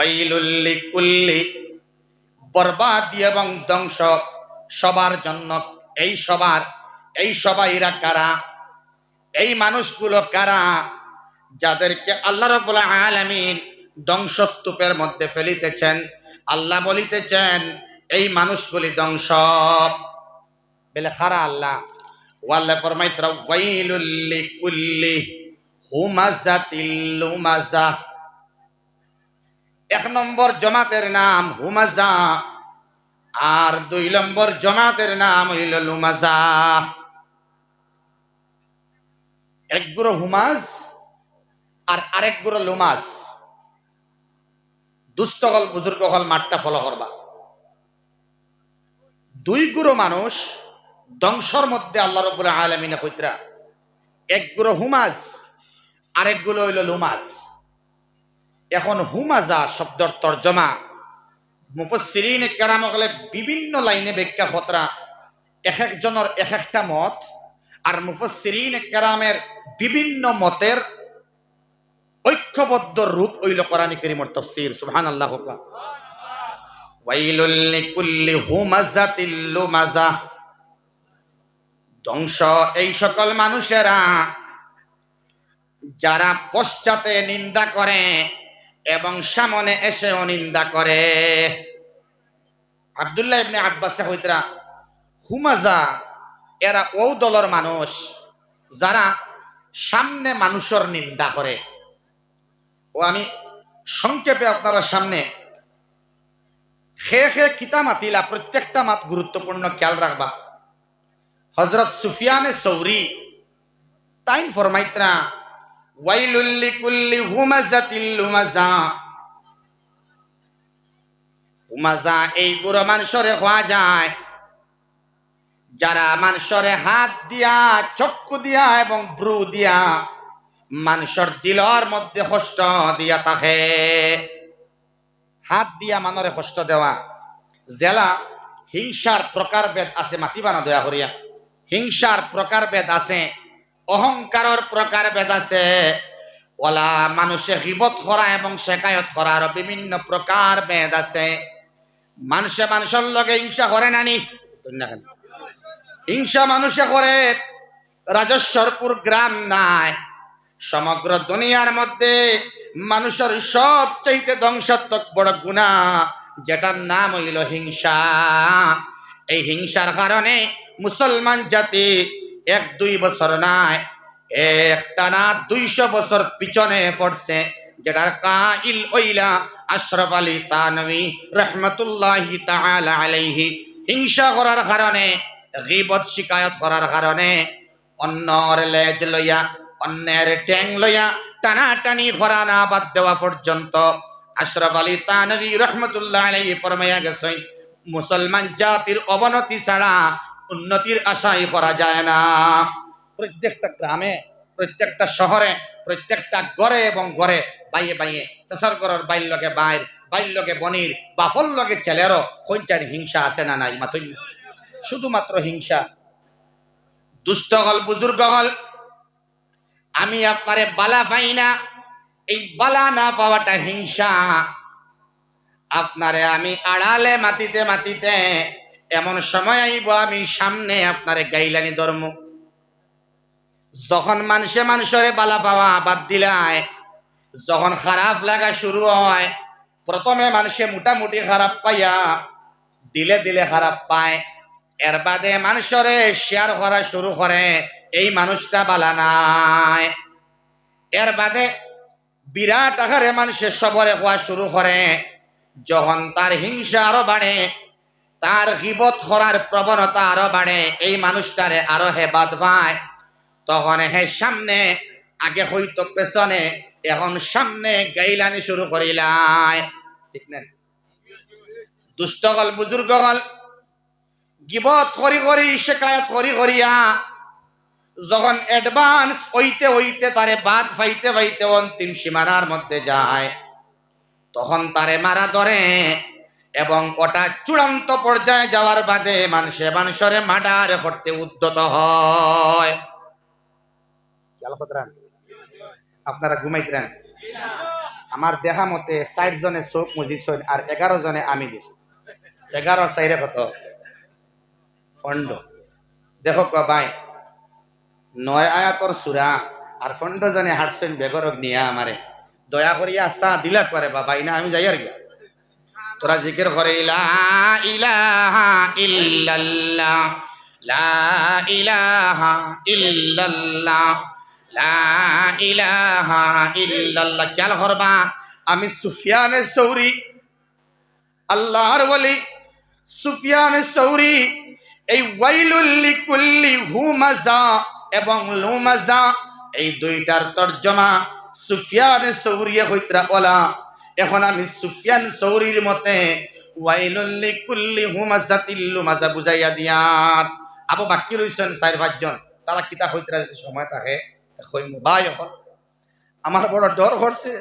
ওয়াইলুল্লি কুল্লি বরবাদি এবং ধ্বংস সবার জন্য। এই সবার, এই সবাইরা কারা? এই মানুষগুলো কারা? যাদেরকে আল্লাহ রব্বুল আলামিন ধ্বংসস্তূপের মধ্যে ফেলিতেছেন। আল্লাহ বলিতেছেন, এই মানুষগুলি ধ্বংস। বলে, খারা আল্লাহ। ওয়াল্লাহ ফরমাইতরা, ওয়াইলুল লিকুল্লি হুমাজাতিল লুমাজা। এক নম্বর জমাতের নাম হুমাজা, আর দুই নম্বর জমাতের নাম হইল লুমাজা। এক গুরো হুমাজ আর আরেক গুরো লুমাজ। দুষ্ট হল, বুজুর্গ হল, মাঠটা ফলো করবা। দুই গুরু মানুষ ধ্বংসর মধ্যে আল্লাহ রব্বুল আলমিনে কইতরা এক গুরু হুমাজ, আরেকগুলো হইল লুমাজ। এখন হুমাজা শব্দর তর্জমা মুফসিরিন কেরাম গলে বিভিন্ন লাইনে ব্যাখ্যা খতরা এক একজনের এক একটা মত আর মুফসিরিন কেরামের বিভিন্ন মতের ঐক্যবদ্ধ রূপ হইল কোরআন করিমর তফসির হুমাজাতিল লুমাজা। ধ্বংস এই সকল মানুষেরা যারা পশ্চাতে নিন্দা করে এবং সামনে এসে অনিন্দা করে। আব্দুল্লাহ ইবনে আব্বাস হইতরা হুমাজা, এরা ও দলের মানুষ যারা সামনে মানুষের নিন্দা করে। ও আমি সংক্ষেপে আপনারা সামনে খে খে কিতা মাতিলা প্রত্যেকটা মাত গুরুত্বপূর্ণ খেয়াল রাখবা। হজরত সুফিয়ানে সৌরি তাইন ফরমাইত্রা ওয়াইলুল্লি কুল্লি হুমাজাতিল লুমাজা হুমাজা এই গুরু মানুষরে হওয়া যায়। যারা মানুষরে হাত দিয়া, চক্ষু দিয়া এবং ব্রু দিয়া মানুষের দিলর মধ্যে কষ্ট দিয়া তাকে হাত দিয়া মানরে কষ্ট দেওয়া। জেলা হিংসার প্রকারভেদ আছে মাতিবানা দয়া করিয়া হিংসার প্রকারভেদ আছে। অহংকারর প্রকারভেদ আছে ওলা মানুষে হিবত করা এবং শেখায়ত করার বিভিন্ন প্রকার ভেদ আছে। মানুষে মানুষের লগে হিংসা করে নানি হিংসা মানুষে করে রাজস্বরপুর গ্রাম নাই। সমগ্র দুনিয়ার মধ্যে মানুষের সব চাইতে ধ্বংসাত্মক বড় গুণা যেটার নাম হইল হিংসা। এই হিংসার কারণে মুসলমান জাতি এক, দুই বছর নাই। একটানা দুইশো বছর পিছনে পড়ছে। যেটার কাইল ওইলা আশরফ আলী তানবী রহমতুল্লাহি তাআলা আলাইহি হিংসা করার কারণে, গিবত শিকায়ত করার কারণে, অন্যর লেজ লইয়া, অন্যের ট্যাং লইয়া টানাটানি করা না বাদ দেওয়া পর্যন্ত আশরফ আলী তানবী রহমতুল্লাহ আলাইহি ফরমাইয়া গেছেন, মুসলমান জাতির অবনতি ছাড়া উন্নতির আশাই করা যায় না। প্রত্যেকটা গ্রামে, প্রত্যেকটা শহরে, প্রত্যেকটা গড়ে এবং গড়ে বাইয়ে বাইয়ে গড়ের বাইর লগে বাইর লগে বনির, বাফল লগে ছেলেরও কইটার হিংসা আছে না নাই মাত্র শুধুমাত্র হিংসা। দুষ্ট হল, বুজুর্গ হল। আমি আপনারে বালা পাই না। এই বালা না পাওয়াটা হিংসা। আপনারে আমি আড়ালে মাতিতে মাতিতে এমন সময় আইব, আমি সামনে আপনারে গাইলানি ধর্ম। যখন মানুষে মানুষের বালা পাওয়া বাদ দিলায়, যখন খারাপ লাগা শুরু হয়, প্রথমে মানুষে মোটামুটি খারাপ পাইয়া, দিলে দিলে খারাপ পায়। এর বাদে মানুষরে শেয়ার করা শুরু করে, এই মানুষটা বালা নাই। এর বাদে বিরাট আকারে মানুষের সবরে হওয়া শুরু করে, যখন তার হিংসা আরও বাড়ে তার হিবত করার প্রবণতা আরও বাড়ে, এই মানুষটারে আরও হে বাদ পায়। তখন হে সামনে, আগে হইতো পেছনে, এখন সামনে গাইলানি শুরু গল গিবত যখন অ্যাডভান্স হইতে হইতে তারে বাদ ফাইতে ফাইতে অন্তিম সীমানার মধ্যে যায়। তখন তারে মারা ধরে এবং ওটা চূড়ান্ত পর্যায়ে যাওয়ার বাদে মানুষে মানুষরে মার্ডার করতে উদ্যত হয়? আপনারা ঘুমাইতেন। আমার দেখা মতে ষাট জনে চোখ মুজিছেন আর এগারো জনে আমি দিছি এগারো চাইরে কত? ফন্ড দেখো কবাই নয় আয়াতর সুরা আর ফন্ড জনে হারছেন বেগরক নিয়া আমারে। দয়া করিয়া চা দিলা করে বাবা না আমি যাই আর গিয়া। তোরা জিকির করে ইলাহা লা ইলাহা লা খেয়াল করবা, আমি সুফিয়ানের সৌরি আল্লাহর বলি সুফিয়ানের সৌরি এই ওয়াইলুল্লি কুল্লি হুমাজা এবং লুমাজা, এই দুইটার তর্জমা সুফিয়ান সৌরিয়া হইতরা ওলা। এখন আমি সুফিয়ান সৌরির মতে ওয়াইলুল্লি কুল্লি হুমাজাতিল লুমাজা বুঝাইয়া দিয়ার আবু বাকি রইছেন চার পাঁচজন তারা কিতা হইতরা যদি সময় থাকে ভাই এখন আমার বড় ডর করছে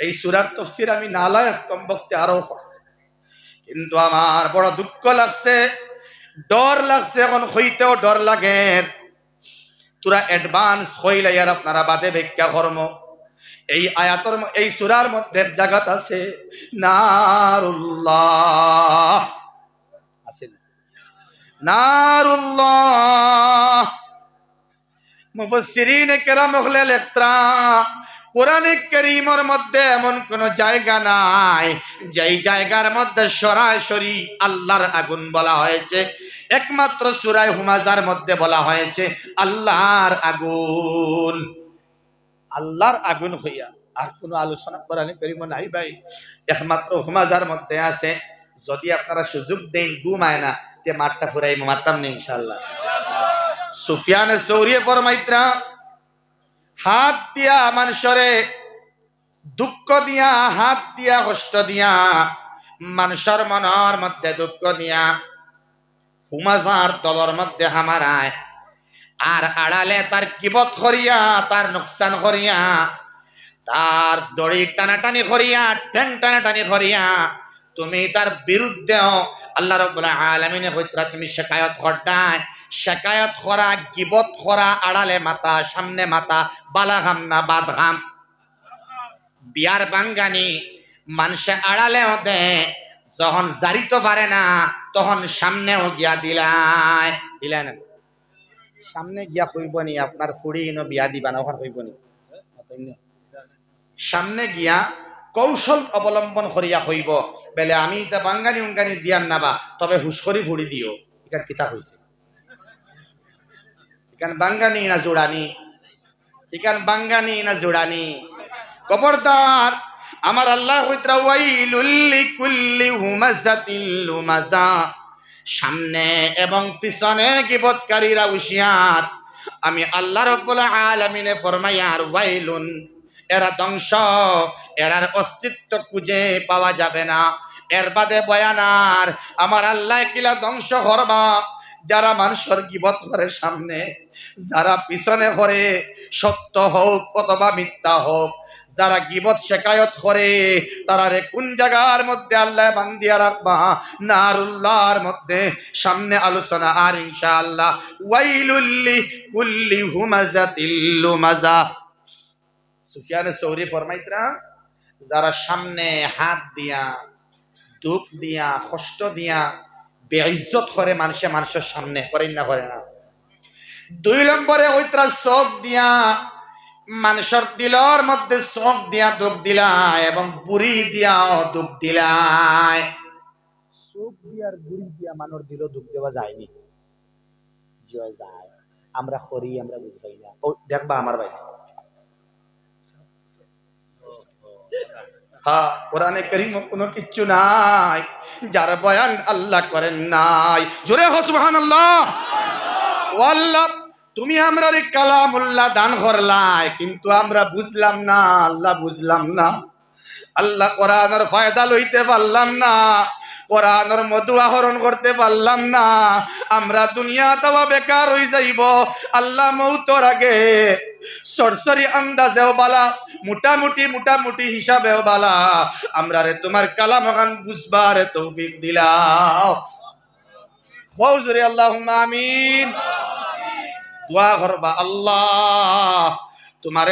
এই সুরার তফসির আমি নালায়ক কম বক্তে আরও করছে কিন্তু আমার বড় দুঃখ লাগছে, ডর লাগছে, এখন হইতেও ডর লাগে। তোরা অ্যাডভান্স হইলে আপনারা বাদে ব্যাখ্যা কর্ম। এই আয়াতর এই সুরার মধ্যে জাগাত আছে, নারুল্লাহ। আছে? নারুল্লাহ। মুফসসিরিন কেরাম হলে লেখত্রা কোরআনে করিমের মধ্যে এমন কোন জায়গা নাই, যেই জায়গার মধ্যে সরাসরি আল্লাহর আগুন বলা হয়েছে। একমাত্র সুরায় হুমাজার মধ্যে বলা হয়েছে, আল্লাহর আগুন। আল্লাহর আগুন হইয়া। আর কোনো আলোচনা কোরআনে করিম নাই ভাই। একমাত্র হুমাজার মধ্যে আছে। যদি আপনারা সুযোগ দেন, ঘুমায় না, তে মাঠটা ফুরাই মারতাম না ইনশাল্লাহ সুফিয়ান সৌরিয়ে ফরমাইত্রা হাত দিয়া মানুষরে দুঃখ দিয়া, হাত দিয়া, কষ্ট দিয়া, মানুষের মনের মধ্যে দুঃখ দিয়া, হুমাজার দলের মধ্যে হামারায় আর আড়ালে তার কিবত করিয়া, তার নোকসান করিয়া, তার দড়ি টানাটানি করিয়া, ঠ্যাং টানাটানি করিয়া, তুমি তার বিরুদ্ধে আল্লাহ রব্বুল আলামিনে হইতরা তুমি শেকায়ত করডায় শেকায়ত করা, গিবত করা, আড়ালে মাথা, সামনে মাথা বালাঘাম না বাদঘাম বিয়ার বাঙ্গানি, মানুষে আড়ালেও দে, যখন জারিত পারে না, তখন সামনেও গিয়া দিলায় দিলাই না। সামনে গিয়া কইব নি আপনার ফুড়ি ইনো বিয়া দিবা না ওখান কইব নি সামনে গিয়া কৌশল অবলম্বন করিয়া হইব। বেলে আমি এটা বাঙ্গানি উঙ্গানি দিয়ান নাবা তবে হুশ করি ফুড়ি দিও। এখান কিতা হইছে এখান বাঙ্গানি না জোড়ানি এখান বাঙ্গানি না জোড়ানি খবরদার আমার আল্লাহ হইতরা ওয়াইলুল্লি কুল্লি হুমাজাতিল লুমাজা। সামনে এবং পিছনে গিবতকারীরা হুঁশিয়ার। আমি আল্লাহ রব্বুল আলামিনে ফরমাইয়ার ওয়াইলুন, এরা ধ্বংস, এরার অস্তিত্ব খুঁজে পাওয়া যাবে না। এর বাদে বয়ানার আমার আল্লাহ কিলা ধ্বংস করবা, যারা মানুষের গিবত করে সামনে, যারা পিছনে করে সত্য হোক অথবা মিথ্যা হোক যারা গিবত শেকায়ত করে, তারা রে কোন জায়গার মধ্যে আল্লাহ বান্দিয়া রাখবা? নারুল্লাহর মধ্যে সামনে আলোচনা। আর ইনশাআল্লাহ ওয়াইলুল্লি কুল্লি হুমাজাতিল লুমাজা। সুফিয়ান সৌরি ফরমাইতরা, যারা সামনে হাত দিয়া, দুঃখ দিয়া, কষ্ট দিয়া বেইজ্জত করে মানুষে মানুষের সামনে, করেন না করে না। দুই নম্বরে ওইতরা চোখ দিয়া মানুষের দিলর মধ্যে চোখ দিয়া দুঃখ দিলায় এবং বুড়ি দিয়াও দুঃখ দিলায়। চোখ দিয়ার বুড়ি দিয়া মানুষ দিল দুঃখ দেওয়া যায়নি। যায়। আমরা করি আমরা বুঝাই না। ও দেখবা আমার ভাই। হ্যাঁ কোরআনে করিম কোনো কিচ্ছু নাই। যার বয়ান আল্লাহ করেন নাই। জোরে হো সুবহানাল্লাহ। ও আল্লাহ তুমি আমরা রে কালামুল্লাহ দান করলাই কিন্তু আমরা বুঝলাম না, আল্লাহ বুঝলাম না। আল্লাহ কোরআনের ফায়দা লইতে পারলাম না, কোরআনের মধু আহরণ করতে পারলাম না। আমরা দুনিয়া তাওয়া বেকার হয়ে যাইব, আল্লাহ মৌতর আগে। সরসরি আন্দাজেও বালা, মোটামুটি মোটামুটি হিসাবেও বালা। আমরা রে তোমার কালাম গান বুঝবার তৌফিক দিলাও হৌজুরে আল্লাহ আমিন। দোয়া করবা, আল্লাহ, তোমার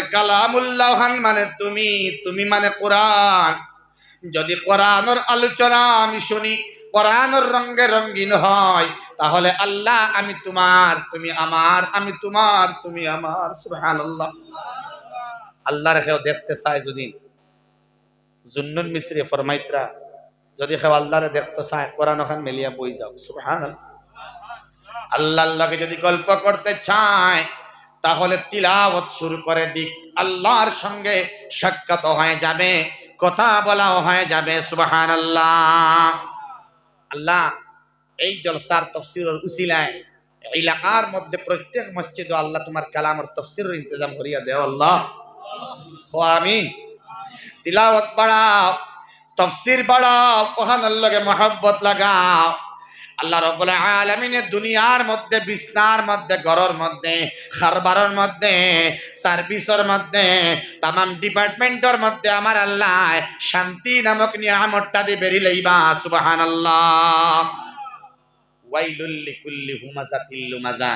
মানে তুমি তুমি মানে কোরআন। যদি কোরআনের আলোচনা আমি শুনি, কোরআনের রঙ্গে রঙ্গিন হয়, তাহলে আল্লাহ, আমি তোমার, তুমি আমার, আমি তোমার, তুমি আমার, সুবহানাল্লাহ। আল্লাহর কেউ দেখতে চায় যদি। জুন্নুন মিস্ত্রি ফরমাইত্রা, যদি কেউ আল্লাহরে দেখতে চায়, কোরআন মেলিয়া বই যাও, সুবহানাল্লাহ। আল্লাহ আল্লাহকে যদি গল্প করতে চায়, তাহলে তিলাওয়াত শুরু করে দিক। আল্লাহর সঙ্গে সাক্ষাৎ হয়ে যাবে, কথা বলাও হয়ে যাবে সুবাহান আল্লাহ আল্লাহ এই জলসার তফসিরের উসিলায় এলাকার মধ্যে প্রত্যেক মসজিদ আল্লাহ তোমার কালামের তফসিরের ইন্তজাম করিয়া দেও, আল্লাহ। ও আমিন। তিলাওয়াত বাড়াও তফসির বাড়াও ওখান আল্লাহকে মহব্বত লাগাও। আল্লাহ রব্বুল আলামিনের দুনিয়ার মধ্যে, বিছনার মধ্যে, ঘরের মধ্যে, খারবারের মধ্যে, সার্ভিসের মধ্যে, তামাম ডিপার্টমেন্টের মধ্যে আমার আল্লাহ শান্তি নামক নিয়ামতটা দিয়ে বেরি লইবা, সুবহানাল্লাহ। ওয়াইলুল লিকুল্লি হুমাজাতিল লুমাজা।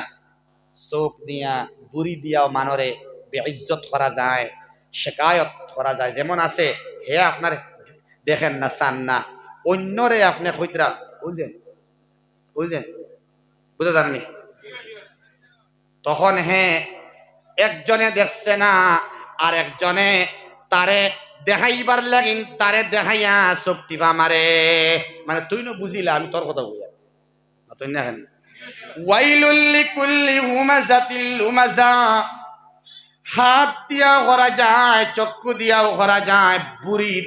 চোখ দিয়া, বুড়ি দিয়াও মানরে বেইজ্জত করা যায়, শেকায়ত করা যায়। যেমন আছে, হে আপনার দেখেন না, চান না। অন্যরে আপনি কইতরা বুঝলেন বুঝলেন? বুঝতে জাননি তখন হ্যাঁ একজনে দেখছে না, আর একজনে তারে দেখাইবার লাগিন তারে দেখাইয়া শক্তিবা মারে। মানে তুই না বুঝিলা, আমি তোর কথা বুঝা তুই না কুল্লি হাত যায় দিয়াও যায়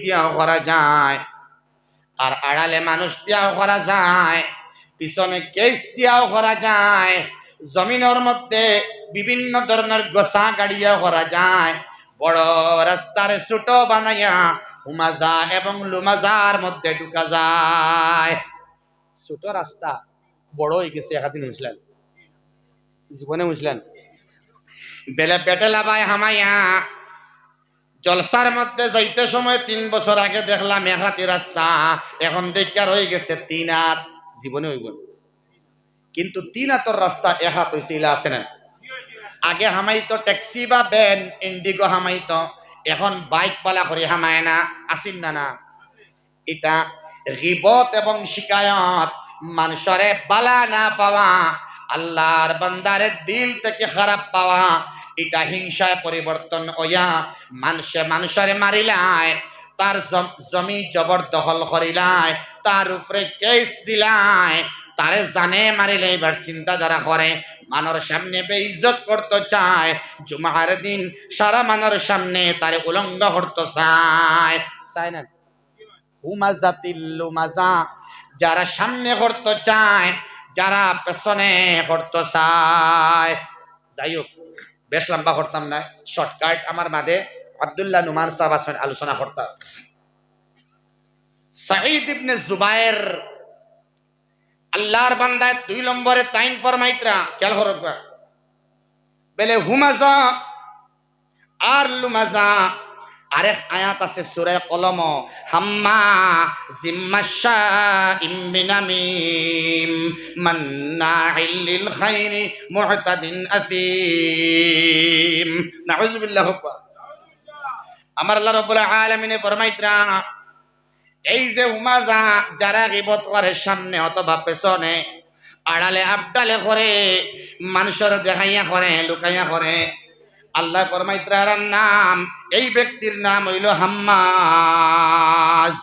দিয়াও যায়, আর আড়ালে মানুষ দিয়াও করা যায়। পিছনে কেস দিয়াও করা যায়। জমিনের মধ্যে বিভিন্ন ধরনের গোসা গাড়িয়াও করা যায়। বড় রাস্তার ছোট বানাইয়া হুমাজা এবং লুমাজার মধ্যে ঢুকা যায়। ছোট রাস্তা বড় হয়ে গেছে একাদিন, বুঝলেন? জীবনে বুঝলেন? বেলে পেটে লাভাই হামাইয়া জলসার মধ্যে যাইতে সময় তিন বছর আগে দেখলাম একাতি রাস্তা। এখন দেখার হয়ে গেছে তিন আর জীবনে হইব। কিন্তু তিন হাতর রাস্তা এহা হয়েছে ইলা আছে না। আগে হামাইতো ট্যাক্সি বা ভ্যান, ইন্ডিগো হামাইতো। এখন বাইক পালা করে হামায় না, আসিন না না। এটা গিবত এবং শিকায়ত। মানুষরে বালা না পাওয়া, আল্লাহর বান্দারে দিল থেকে খারাপ পাওয়া, এটা হিংসায় পরিবর্তন হইয়া মানুষে মানুষরে মারিলায়, তার জমি জবরদখল করিলায় তার উপরে কেস দিলায়। তারে জানে মারিলে এবার চিন্তা যারা করে মানর সামনে বেইজ্জত করতে চায়। জুমার দিন সারা মানর সামনে তারে উলঙ্গ করতে চায়। চায় না। হুমাজাতিল্লু মাজা যারা সামনে করতে চায় যারা পেছনে করতে চায়। যাই হোক বেশ লম্বা করতাম না। শর্টকাট আমার মাঝে আব্দুল্লাহ নুমান সাহেব আলোচনা করতাম। সাঈদ ইবনে জুবায়ের। আল্লাহর বান্দায় দুই নম্বরে তাইন ফরমাইত্রা, খেয়াল করবা বেলে, হুমাজা আর লুমাজা, আরেক আয়াত আছে সুরে কলম, হাম্মা জিম্মাশা ইমবিনামিম মান্নাইল লিল খাইরি মুহতাদিন আসিম নাউযুবিল্লাহ আমার আল্লাহ রাব্বুল আলামিনে ফরমাইত্রা এই যে উমাজা যারা গিবত করে সামনে অথবা পেছনে, আড়ালে আবডালে করে, মানুষের দেখাইয়া করে, লুকাইয়া করে, আল্লাহ ফরমাইত্রার নাম, এই ব্যক্তির নাম হইল হাম্মাজ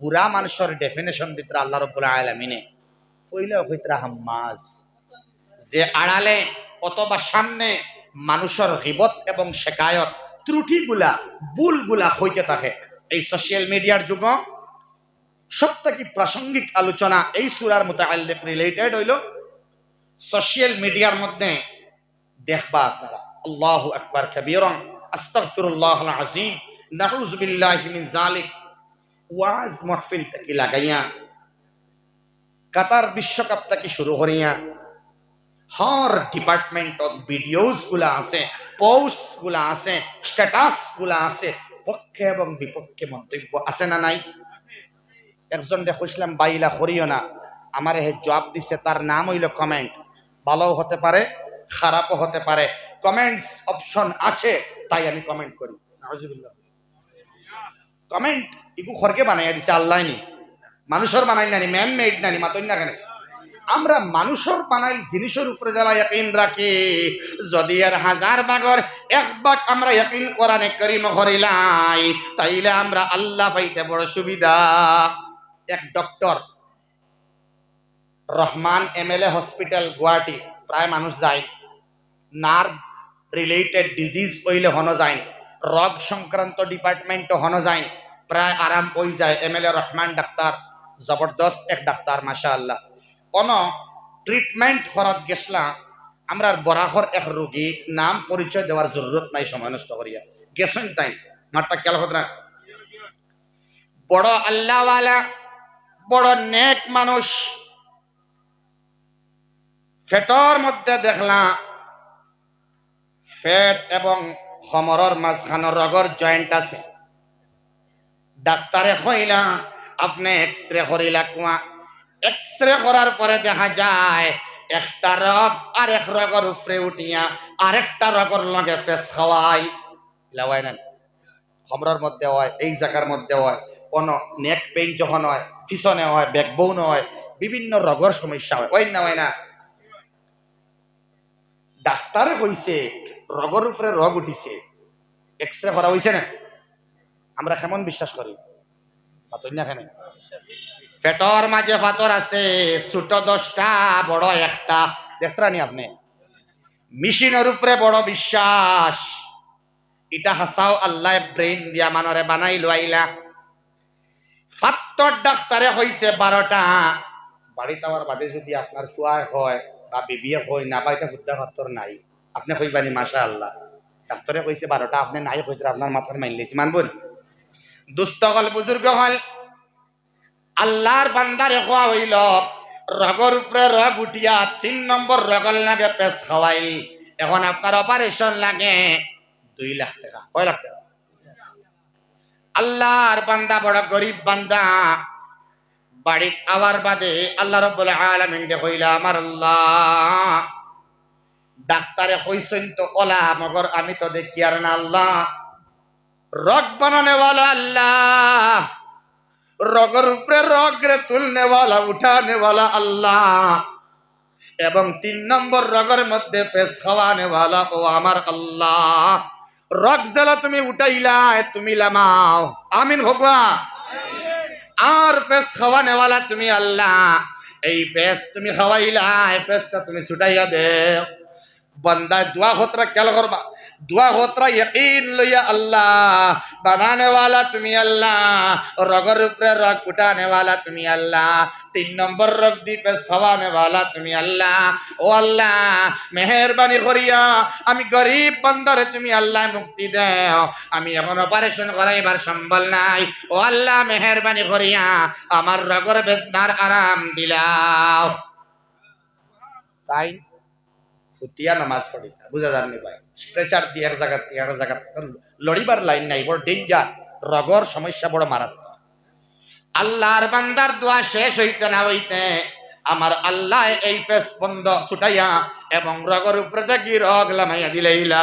বুড়া মানুষের ডেফিনেশন দিত্রা আল্লাহ রব্বুল আলামিনে। কইলে কইত্রা হাম্মাজ যে আড়ালে অথবা সামনে মানুষের গিবত এবং শেকায়ত ত্রুটিগুলা, ভুলগুলা হইতে থাকে। এই সোশ্যাল মিডিয়ার যুগ সবথেকে প্রাসঙ্গিক আলোচনা? এই সুরার মতো রিলেটেড হইল সোশ্যাল মিডিয়ার মধ্যে দেখবা আপনারা আল্লাহু আকবার কবীরন আস্তাগফিরুল্লাহ আযীম, নাউযু বিল্লাহি মিন যালিক। ওয়াজ মাহফিল থেকে লাগাইয়া, কাতার বিশ্বকাপ থেকে শুরু করিয়া, হর ডিপার্টমেন্টত ভিডিওসগুলা আছে পোস্টসগুলা আছে স্ট্যাটাসগুলা আছে পক্ষে এবং বিপক্ষে মন্তব্য আছে না নাই? একজন দেখছিলাম বাইলা করিও না। আমার হে জবাব দিছে, তার নাম হইল কমেন্ট ভালো হতে পারে, খারাপও হতে পারে। কমেন্টস অপশন আছে, তাই আমি কমেন্ট করি। কমেন্ট ইগু খরকে বানাইয়া দিছে আল্লাহ নি। মানুষের বানাই নানি ম্যান মেড নানি মাতই না কেন? আমরা মানুষের বানাই জিনিসের উপরে যারা ইয়াকিন রাখি, যদি আর হাজার বাগর এক বাগ আমরা ইয়াকিন কোরআনে করিম করিলাই, তাইলে আমরা আল্লাহ পাইতে বড় সুবিধা। এক doctor, Rahman MLA hospital Guwahati, প্রায় মানুষ যায়। নার্ভ রিলেটেড ডিজিজ হইলে হন যায়, রোগ সংক্রান্ত ডিপার্টমেন্ট হন যায়, প্রায় আরাম হই যায়। এমএলএ রহমান ডাক্তার, জবরদস্ত এক ডাক্তার মাশা আল্লাহ কোন ট্রিটমেন্ট করাত গেছলা আমরা বরাহর এক রোগী নাম পরিচয় দেওয়ার জরুরত নাই সময় নষ্ট করিয়া গেছেন তাই মাঠটা খেয়াল হতো না? বড় আল্লাহওয়ালা বড় নেক মানুষ। ফেটর মধ্যে দেখলাম ফেট এবং সমরর মাঝখানে রগর জয়েন্ট আছে। ডাক্তারে কইলা, আপনি এক্স রে করিলা কুয়া এক্স রে করার পরে দেখা যায়, একটা রগ আর এক রগর উপরে উঠিয়া আরেকটা রগর লগে ফেস খাওয়াই। লাওয়াই না? সমরর মধ্যে হয়, এই জায়গার মধ্যে হয়, কোন নেক পেইন যখন হয়, পিছনে হয় ব্যাকবোন হয়, বিভিন্ন রগর সমস্যা হয় ওই না, হয় না? ডাক্তারে কইছে, রগর উপরে রগ উঠিছে। এক্স রে করা হইছে না? আমরা কেমন বিশ্বাস করি? না কেন পেটর মাঝে পাথর আছে, ছোট দশটা বড় একটা। দেখতে আপনি। মেশিনের উপরে বড় বিশ্বাস। এটা হাসাও আল্লাহ ব্রেন দিয়া মানরে বানাই লইলা ফাত্তর ডাক্তারে হইছে বারোটা বাড়িতে আমার বাদে যদি আপনার শোয়া হয়, বা বিবিয়ে হয় না, বা এটা বুদ্ধা ফাত্তর নাই। আপনি কইবানি মাসা আল্লাহ ডাক্তারে কইছে বারোটা আপনি নাই কইতে আপনার মাথার মাইলেছি মানবন। দুস্থ হল বুজুর্গ হল। আল্লাহর বান্দারে খোয়া হইল। রগর উপরে রগ উঠিয়া তিন নম্বর রগল লাগে পেস খাওয়াই এখন আপনার অপারেশন লাগে দুই লাখ টাকা, কয় লাখ টাকা? আল্লাহর বান্দা বড় গরিব বান্দা। বাড়িত আবার বাদে আল্লাহ রব্বুল আলামিন দে কইলা, আমার আল্লাহ, ডাক্তারে কইছেন তো কলা, মগর আমি তো দেখি আর না আল্লাহ। রগ বানানে वाला আল্লাহ রগর উপরে রগ রে তুলনে वाला উঠানে वाला আল্লাহ এবং তিন নম্বর রগের মধ্যে পেশ খাওয়ানে वाला ও আমার আল্লাহ রগ জ্বালা তুমি উঠাইলা তুমি লামাও আমিন ভগবান আর পেশ খাওয়ানে वाला তুমি আল্লাহ এই পেশ তুমি খাওয়াইলা এই পেশটা তুমি ছুটাইয়া দে बंदा दुआ होतरा क्या करबा দোয়া গোত্রা ইকিন লইয়া আল্লাহ। বানানে তুমি আল্লাহ। রগর উপরে রগ উঠানে তুমি আল্লাহ। তিন নম্বর রগ দ্বীপে সবানে ওয়ালা তুমি আল্লাহ। ও আল্লাহ, মেহরবানি করিয়া আমি গরিব বন্দরে তুমি আল্লাহ মুক্তি দেও। আমি এখন অপারেশন করাইবার সম্বল নাই। ও আল্লাহ, মেহরবানি করিয়া আমার রগর বেদনার আরাম দিলাও। তাই ফুটিয়া নামাজ পড়িতা বুঝা যাননি ভাই? স্ট্রেচার দিয়ে এক জায়গা এক জায়গা লড়িবার লাইন নাই বড় ডেঞ্জার রগর সমস্যা বড় মারাত্মক আল্লাহর বান্দার দোয়া শেষ হইতে না হইতে আমার আল্লাহ এই ফেস বন্ধ ছুটাইয়া এবং রগর উপরে থাকি রগ লামাইয়া দিলাইলা